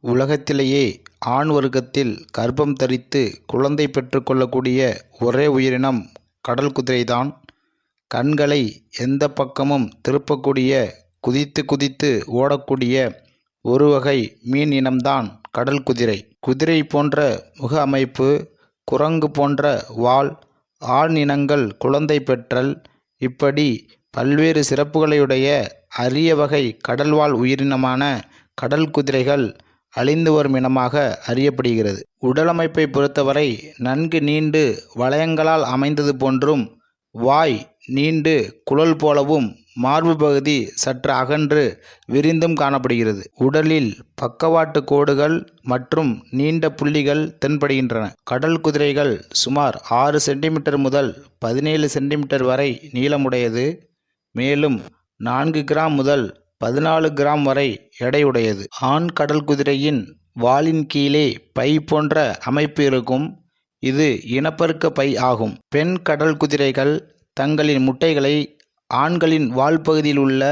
உலகத்திலேயே ஆண் வர்க்கத்தில் கர்ப்பம் தரித்து குழந்தை பெற்றுக்கொள்ளக்கூடிய ஒரே உயிரினம் கடல் குதிரைதான். கண்களை எந்த பக்கமும் திருப்பக்கூடிய குதித்து குதித்து ஓடக்கூடிய ஒரு வகை மீன் இனம்தான் கடல் குதிரை. குதிரை போன்ற முக அமைப்பு, குரங்கு போன்ற வால், ஆண் இனங்கள் குழந்தை பெற்றல் இப்படி பல்வேறு சிறப்புகளையுடைய அரிய வகை கடல்வாழ் உயிரினமான கடல் குதிரைகள் அழிந்து வரும் இனமாக அறியப்படுகிறது. உடலமைப்பை பொறுத்தவரை நன்கு நீண்டு வளையங்களால் அமைந்தது போன்றும், வாய் நீண்டு குழல் போலவும், மார்பு பகுதி சற்று அகன்று விரிந்தும் காணப்படுகிறது. உடலில் பக்கவாட்டு கோடுகள் மற்றும் நீண்ட புள்ளிகள் தென்படுகின்றன. கடல் குதிரைகள் சுமார் ஆறு சென்டிமீட்டர் முதல் பதினேழு சென்டிமீட்டர் வரை நீளமுடையது. மேலும் நான்கு கிராம் முதல் பதினாலு கிராம் வரை எடையுடையது. ஆண் கடல் குதிரையின் வாலின் கீழே பை போன்ற அமைப்பு இருக்கும். இது இனப்பெருக்க பை ஆகும். பெண் கடல் குதிரைகள் தங்களின் முட்டைகளை ஆண்களின் வால் பகுதியில் உள்ள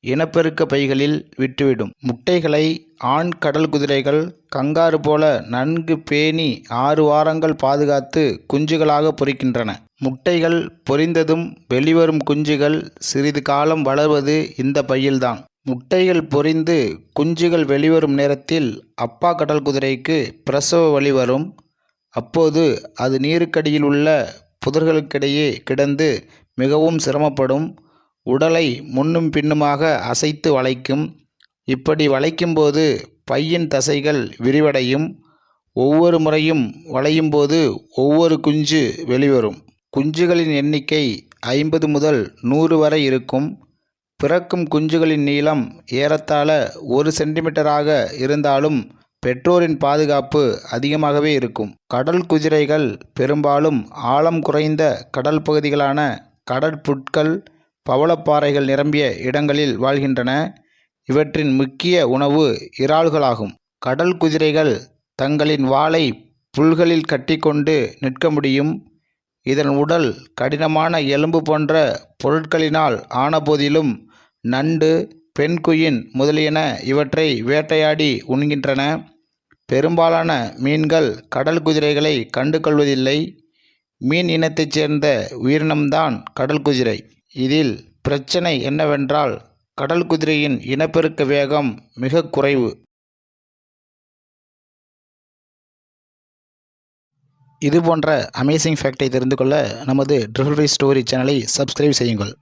இனப்பெருக்க பைகளில் விட்டுவிடும். முட்டைகளை ஆண் கடல் குதிரைகள் கங்காரு போல நன்கு பேணி ஆறு வாரங்கள் பாதுகாத்து குஞ்சுகளாக பொரிக்கின்றன. முட்டைகள் பொரிந்ததும் வெளிவரும் குஞ்சுகள் சிறிது காலம் வளர்வது இந்த பையில்தான். முட்டைகள் பொரிந்து குஞ்சுகள் வெளிவரும் நேரத்தில் அப்பா கடல் குதிரைக்கு பிரசவ வலி வரும். அப்போது அது நீருக்கடியில் உள்ள புதர்களுக்கிடையே கிடந்து மிகவும் சிரமப்படும். உடலை முன்னும் பின்னுமாக அசைத்து வளைக்கும். இப்படி வளைக்கும்போது பையின் தசைகள் விரிவடையும். ஒவ்வொரு முறையும் வளையும் போது ஒவ்வொரு குஞ்சு வெளிவரும். குஞ்சுகளின் எண்ணிக்கை ஐம்பது முதல் நூறு வரை இருக்கும். பிறக்கும் குஞ்சுகளின் நீளம் ஏறத்தாழ ஒரு சென்டிமீட்டராக இருந்தாலும் பெற்றோரின் பாதுகாப்பு அதிகமாகவே இருக்கும். கடல் குதிரைகள் பெரும்பாலும் ஆழம் குறைந்த கடல் பகுதிகளான கடற்புட்கள் பவளப்பாறைகள் நிரம்பிய இடங்களில் வாழ்கின்றன. இவற்றின் முக்கிய உணவு இறால்களாகும். கடல் குதிரைகள் தங்களின் வாளை புல்களில் கட்டிக்கொண்டு நிற்க முடியும். இதன் உடல் கடினமான எலும்பு போன்ற பொருட்களினால் ஆனபோதிலும் நண்டு, பென்குயின் முதலியன இவற்றை வேட்டையாடி உண்கின்றன. பெரும்பாலான மீன்கள் கடல் குதிரைகளை கண்டு கொள்வதில்லை. மீன் இனத்தைச் சேர்ந்த உயிரினம்தான் கடல் குதிரை. இதில் பிரச்சனை என்னவென்றால் கடல் குதிரையின் இனப்பெருக்க வேகம் மிக குறைவு. இது போன்ற அமேசிங் ஃபேக்டை தெரிந்து கொள்ள நமது ட்ரிபிள் ஸ்டோரி சேனலை சப்ஸ்கிரைப் செய்யுங்கள்.